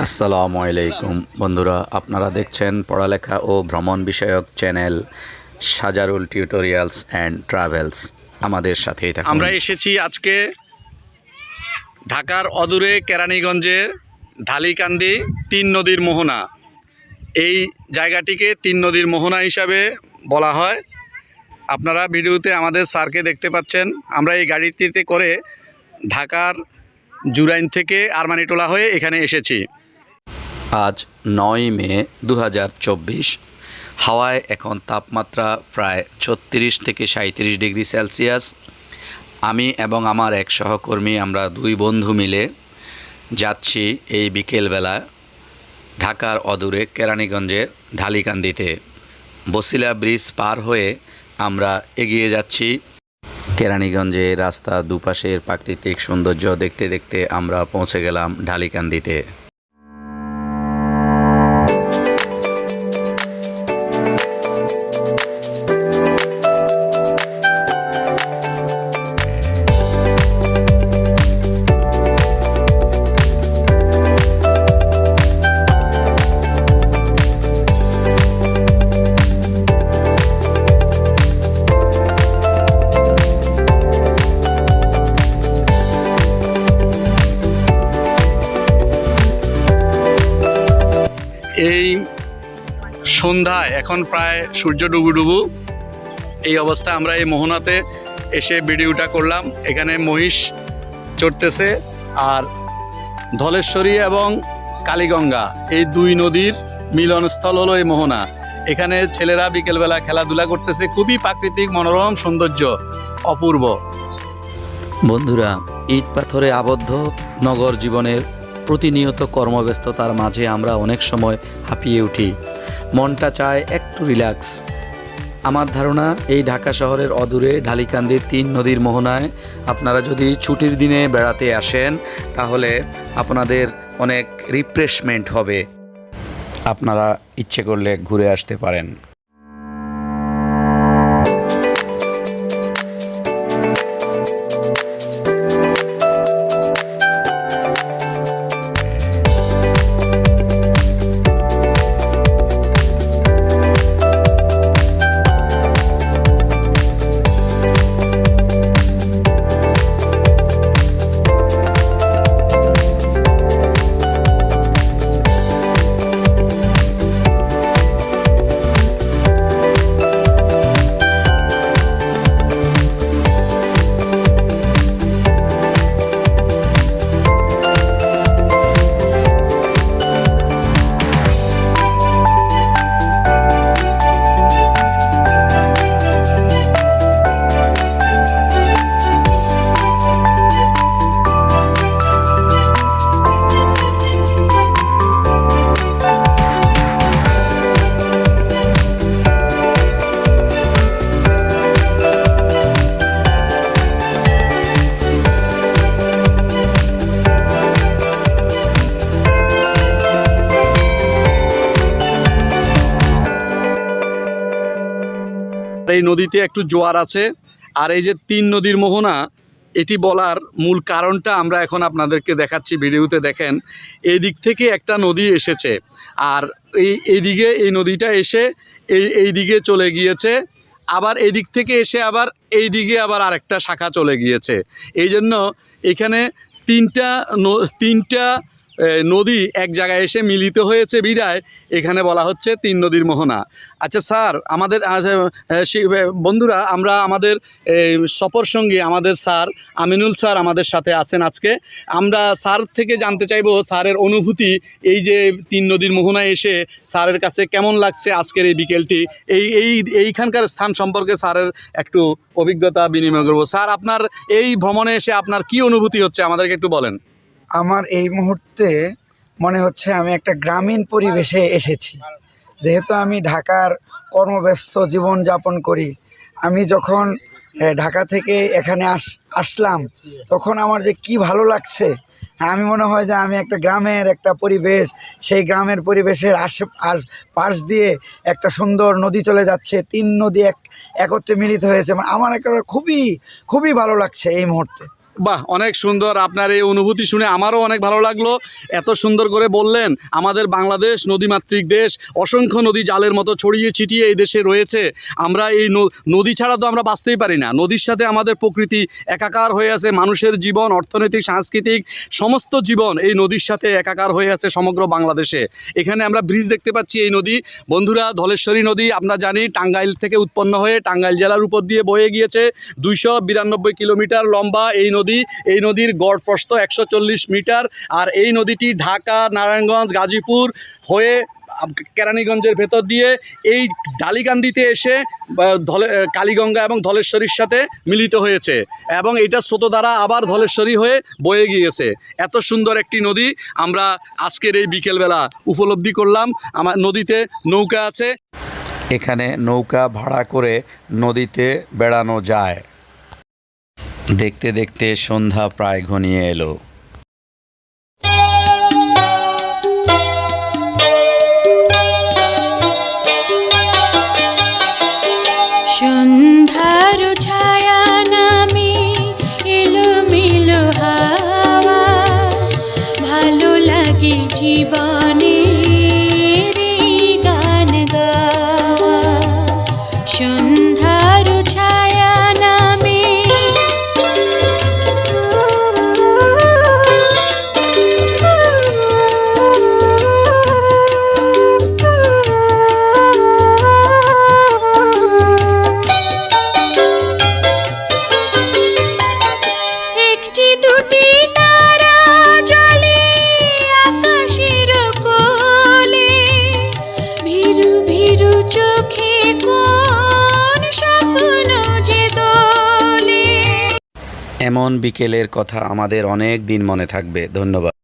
আসসালামু আলাইকুম। বন্ধুরা, আপনারা দেখছেন পড়ালেখা ও ভ্রমণ বিষয়ক channel Sajarul tutorials and travels. আমাদের সাথেই আমরা এসেছি আজকে ঢাকার অদূরে কেরানীগঞ্জের ঢালিকান্দি তিন নদীর মোহনা। এই জায়গাটিকে তিন নদীর মোহনা হিসাবে বলা হয়। আপনারা ভিডিওতে আমাদের স্যারকে দেখতে পাচ্ছেন। আমরা এই গাড়িটিতে করে ঢাকার জুরাইন থেকে আরমানিটোলা হয়ে এখানে এসেছি। আজ নয় মে দু হাজার চব্বিশ। হাওয়ায় এখন তাপমাত্রা প্রায় ছত্রিশ থেকে সাঁত্রিশ ডিগ্রি সেলসিয়াস। আমি এবং আমার এক সহকর্মী আমরা দুই বন্ধু মিলে যাচ্ছি এই বিকেলবেলা ঢাকার অদূরে কেরানীগঞ্জের ঢালিকান্দিতে। বসিলা ব্রিজ পার হয়ে আমরা এগিয়ে যাচ্ছি। কেরানীগঞ্জে রাস্তা দুপাশের প্রাকৃতিক সৌন্দর্য দেখতে দেখতে আমরা পৌঁছে গেলাম ঢালিকান্দিতে। এই সন্ধ্যায়, এখন প্রায় সূর্য ডুবু ডুবু এই অবস্থায় আমরা এই মোহনাতে এসে ভিডিওটা করলাম। এখানে মহিষ চড়তেছে আর ধলেশ্বরী এবং কালীগঙ্গা, এই দুই নদীর মিলনস্থল হলো এই মোহনা। এখানে ছেলেরা বিকেলবেলা খেলাধুলা করতেছে, খুবই প্রাকৃতিক, মনোরম সৌন্দর্য, অপূর্ব। বন্ধুরা, ইট পাথরে আবদ্ধ নগর জীবনের প্রতিনিয়ত কর্মব্যস্ততার মাঝে আমরা অনেক সময় হাঁপিয়ে উঠি। মনটা চায় একটু রিল্যাক্স। আমার ধারণা, এই ঢাকা শহরের অদূরে ঢালিকান্দির তিন নদীর মোহনায় আপনারা যদি ছুটির দিনে বেড়াতে আসেন, তাহলে আপনাদের অনেক রিফ্রেশমেন্ট হবে। আপনারা ইচ্ছে করলে ঘুরে আসতে পারেন। এই নদীতে একটু জোয়ার আছে। আর এই যে তিন নদীর মোহনা, এটি বলার মূল কারণটা আমরা এখন আপনাদেরকে দেখাচ্ছি ভিডিওতে দেখেন। এই দিক থেকে একটা নদী এসেছে, আর এই, এইদিকে এই নদীটা এসে এই এই দিকে চলে গিয়েছে। আবার এদিক থেকে এসে আবার এই দিকে আবার আরেকটা শাখা চলে গিয়েছে। এই জন্য এখানে তিনটা তিনটা নদী এক জায়গায় এসে মিলিত হয়েছে বিদায়। এখানে বলা হচ্ছে তিন নদীর মোহনা। আচ্ছা স্যার, আমাদের বন্ধুরা, আমরা আমাদের সফর সঙ্গী আমাদের স্যার আমিনুল স্যার আমাদের সাথে আছেন আজকে। আমরা স্যার থেকে জানতে চাইব স্যারের অনুভূতি এই যে তিন নদীর মোহনায় এসে স্যারের কাছে কেমন লাগছে আজকের এই বিকেলটি? এই এই, এইখানকার স্থান সম্পর্কে স্যারের একটু অভিজ্ঞতা বিনিময় করব। স্যার, আপনার এই ভ্রমণে এসে আপনার কি অনুভূতি হচ্ছে আমাদেরকে একটু বলেন। আমার এই মুহূর্তে মনে হচ্ছে আমি একটা গ্রামীণ পরিবেশে এসেছি। যেহেতু আমি ঢাকার কর্মব্যস্ত জীবন যাপন করি, আমি যখন ঢাকা থেকে এখানে আস, আসলাম, তখন আমার যে কি ভালো লাগছে, আমি মনে হয় যে আমি একটা গ্রামের একটা পরিবেশ, সেই গ্রামের পরিবেশের আশে পাশ দিয়ে একটা সুন্দর নদী চলে যাচ্ছে, তিন নদী এক, একত্রে মিলিত হয়েছে মানে আমার একটা খুবই খুবই ভালো লাগছে এই মুহূর্তে। বাহ, অনেক সুন্দর। আপনার এই অনুভূতি শুনে আমারও অনেক ভালো লাগল। এত সুন্দর করে বললেন, আমাদের বাংলাদেশ নদীমাতৃক দেশ, অসংখ্য নদী জালের মতো ছড়িয়ে ছিটিয়ে এই দেশে রয়েছে। আমরা এই নদী ছাড়া তো আমরা বাঁচতেই পারি না। নদীর সাথে আমাদের প্রকৃতি একাকার হয়ে আছে, মানুষের জীবন, অর্থনৈতিক, সাংস্কৃতিক, সমস্ত জীবন এই নদীর সাথে একাকার হয়ে আছে সমগ্র বাংলাদেশে। এখানে আমরা ব্রিজ দেখতে পাচ্ছি এই নদী। বন্ধুরা, ধলেশ্বরী নদী আমরা জানি টাঙ্গাইল থেকে উৎপন্ন হয়ে টাঙ্গাইল জেলার উপর দিয়ে বয়ে গিয়েছে। দুইশো বিরানব্বই কিলোমিটার লম্বা এই নদী এই নদীর গড় প্রস্থ একশো মিটার আর এই নদীটি ঢাকা, নারায়ণগঞ্জ, গাজীপুর হয়ে কেরানীগঞ্জের ভেতর দিয়ে এই ডালিকান্দিতে এসে ধলে কালীগঙ্গা এবং ধলেশ্বরীর সাথে মিলিত হয়েছে এবং এটা স্রোত দ্বারা আবার ধলেশ্বরী হয়ে বয়ে গিয়েছে। এত সুন্দর একটি নদী আমরা আজকের এই বিকেলবেলা উপলব্ধি করলাম। আমার নদীতে নৌকা আছে। এখানে নৌকা ভাড়া করে নদীতে বেড়ানো যায়। দেখতে দেখতে সন্ধ্যা প্রায় ঘনিয়ে এলো। এমন বিকেলের কথা আমাদের অনেক দিন মনে থাকবে। ধন্যবাদ।